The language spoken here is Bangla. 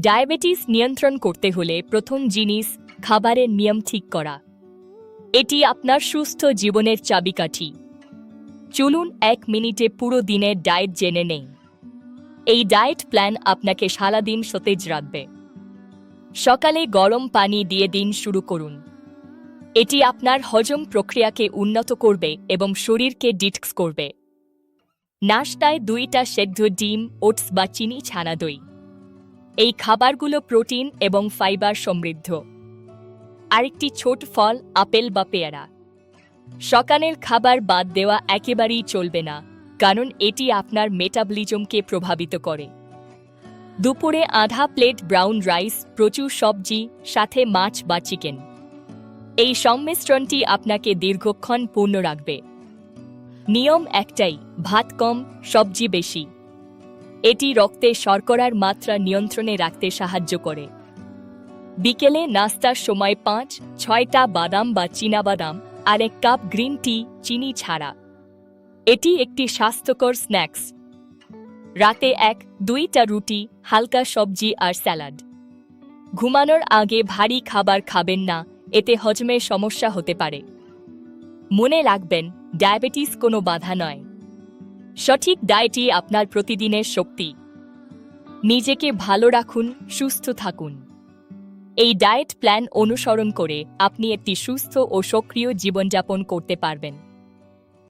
ডায়াবেটিস নিয়ন্ত্রণ করতে হলে প্রথম জিনিস খাবারের নিয়ম ঠিক করা। এটি আপনার সুস্থ জীবনের চাবিকাঠি। চলুন এক মিনিটে পুরো দিনের ডায়েট জেনে নেই। এই ডায়েট প্ল্যান আপনাকে সারাদিন সতেজ রাখবে। সকালে গরম পানি দিয়ে দিন শুরু করুন। এটি আপনার হজম প্রক্রিয়াকে উন্নত করবে এবং শরীরকে ডিটক্স করবে। নাশতায় দুইটা সেদ্ধ ডিম, ওটস বা চিনি ছানা দই। এই খাবারগুলো প্রোটিন এবং ফাইবার সমৃদ্ধ। আরেকটি ছোট ফল আপেল বা পেয়ারা। সকালের খাবার বাদ দেওয়া একেবারেই চলবে না, কারণ এটি আপনার মেটাবলিজমকে প্রভাবিত করে। দুপুরে আধা প্লেট ব্রাউন রাইস, প্রচুর সবজি, সাথে মাছ বা চিকেন। এই সংমিশ্রণটি আপনাকে দীর্ঘক্ষণ পূর্ণ রাখবে। নিয়ম একটাই, ভাত কম, সবজি বেশি। এটি রক্তে শর্করার মাত্রা নিয়ন্ত্রণে রাখতে সাহায্য করে। বিকেলে নাস্তার সময় পাঁচ, ছয়টা বাদাম বা চীনাবাদাম আর এক কাপ গ্রিন টি, চিনি ছাড়া। এটি একটি স্বাস্থ্যকর স্ন্যাক্স। রাতে এক, দুইটা রুটি, হালকা সবজি আর স্যালাড। ঘুমানোর আগে ভারী খাবার খাবেন না, এতে হজমের সমস্যা হতে পারে। মনে রাখবেন, ডায়াবেটিস কোনো বাধা নয়। সঠিক ডায়েটই আপনার প্রতিদিনের শক্তি। নিজেকে ভালো রাখুন, সুস্থ থাকুন। এই ডায়েট প্ল্যান অনুসরণ করে আপনি একটি সুস্থ ও সক্রিয় জীবনযাপন করতে পারবেন।